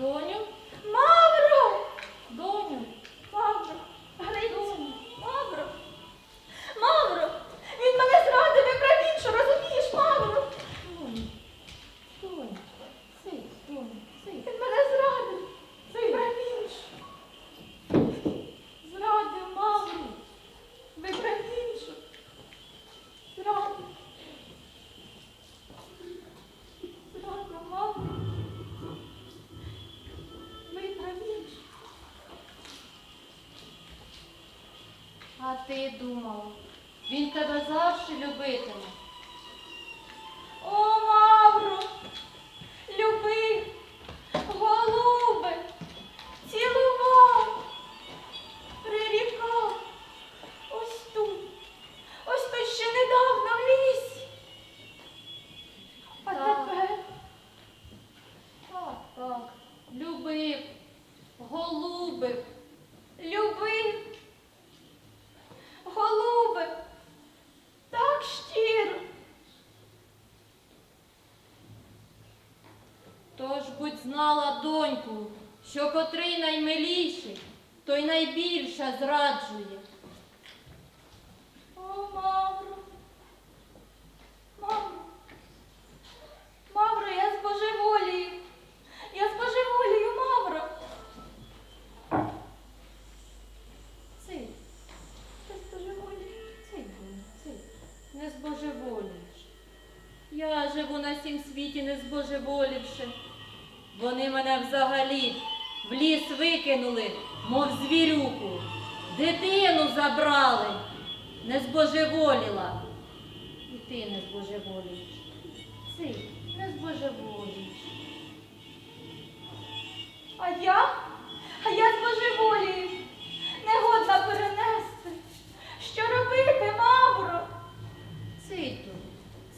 Antônio. А ти думав, він тебе завжди любитиме. Будь знала, доньку, що котрий наймиліший, той найбільше зраджує. О, Мавро, Мавро, Мавро, я збожеволію, я збожеволію, Мавро. Цей, Я збожеволію. цей, цей, не збожеволієш. Я живу на сім світі, не збожеволівши. Вони мене взагалі в ліс викинули, мов звірюку. Дитину забрали, не збожеволіла. І ти не збожеволієш. Ти не збожеволієш. А я, а я збожеволію, негодна перенести. Що робити, Мавро? Циту,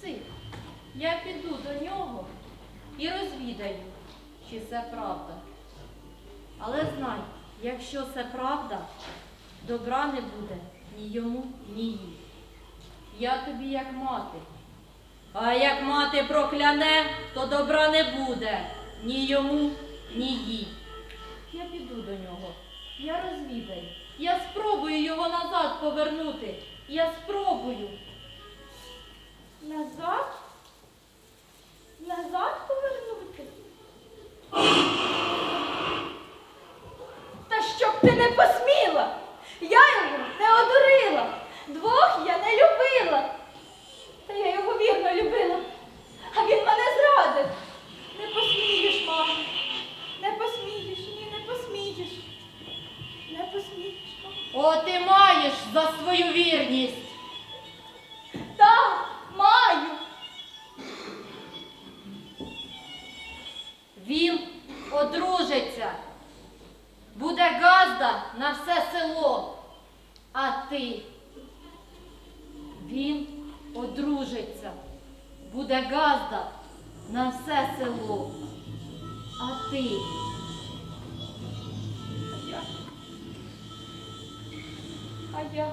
цит. Я піду до нього і розвідаю, чи це правда. Але знай, якщо це правда, добра не буде ні йому, ні їй. Я тобі як мати. А як мати прокляне, то добра не буде ні йому, ні їй. Я піду до нього, я розвідаю. Я спробую його назад повернути. Я спробую. Назад? Назад повернути? Та щоб ти не посміла! Я його не одурила, двох я не любила. Та я його вірно любила, а він мене зрадив. Не посмієш, мамо, не посмієш, ні, не посмієш. Не посмієш, мамо. О, ти маєш за свою вірність. На все село. А ти. Він одружиться. Буде газда на все село. А ти. А я. А я.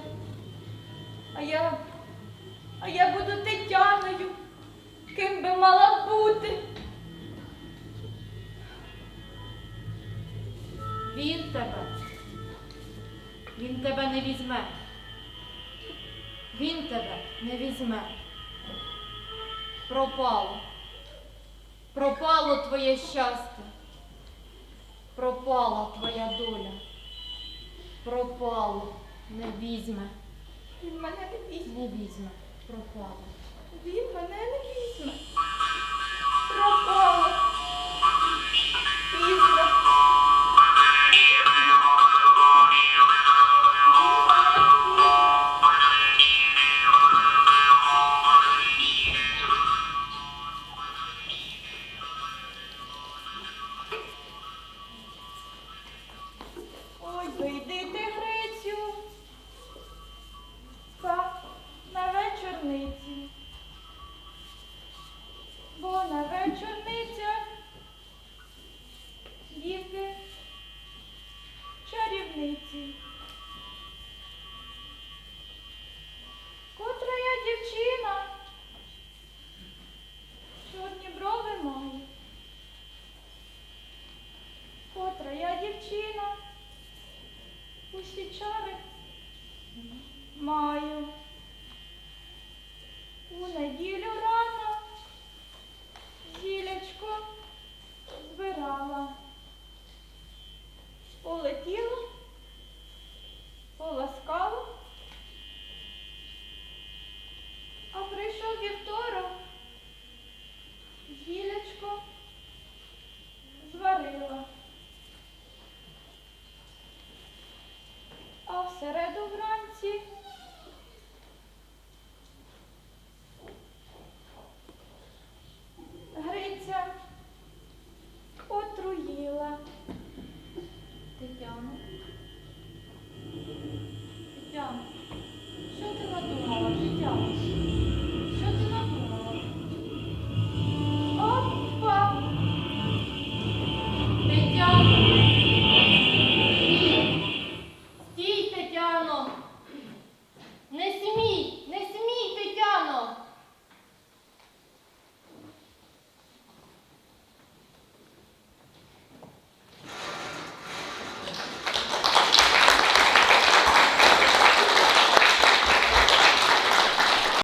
А я. А я буду Тетяною. Ким би мала бути? Він тебе. Він тебе не візьме. Він тебе не візьме. Пропало. Пропало твоє щастя. Пропала твоя доля. Пропало. Не візьме. Він мене не візьме. Не візьме. Пропало. Він мене не візьме. Пропало. Чари маю.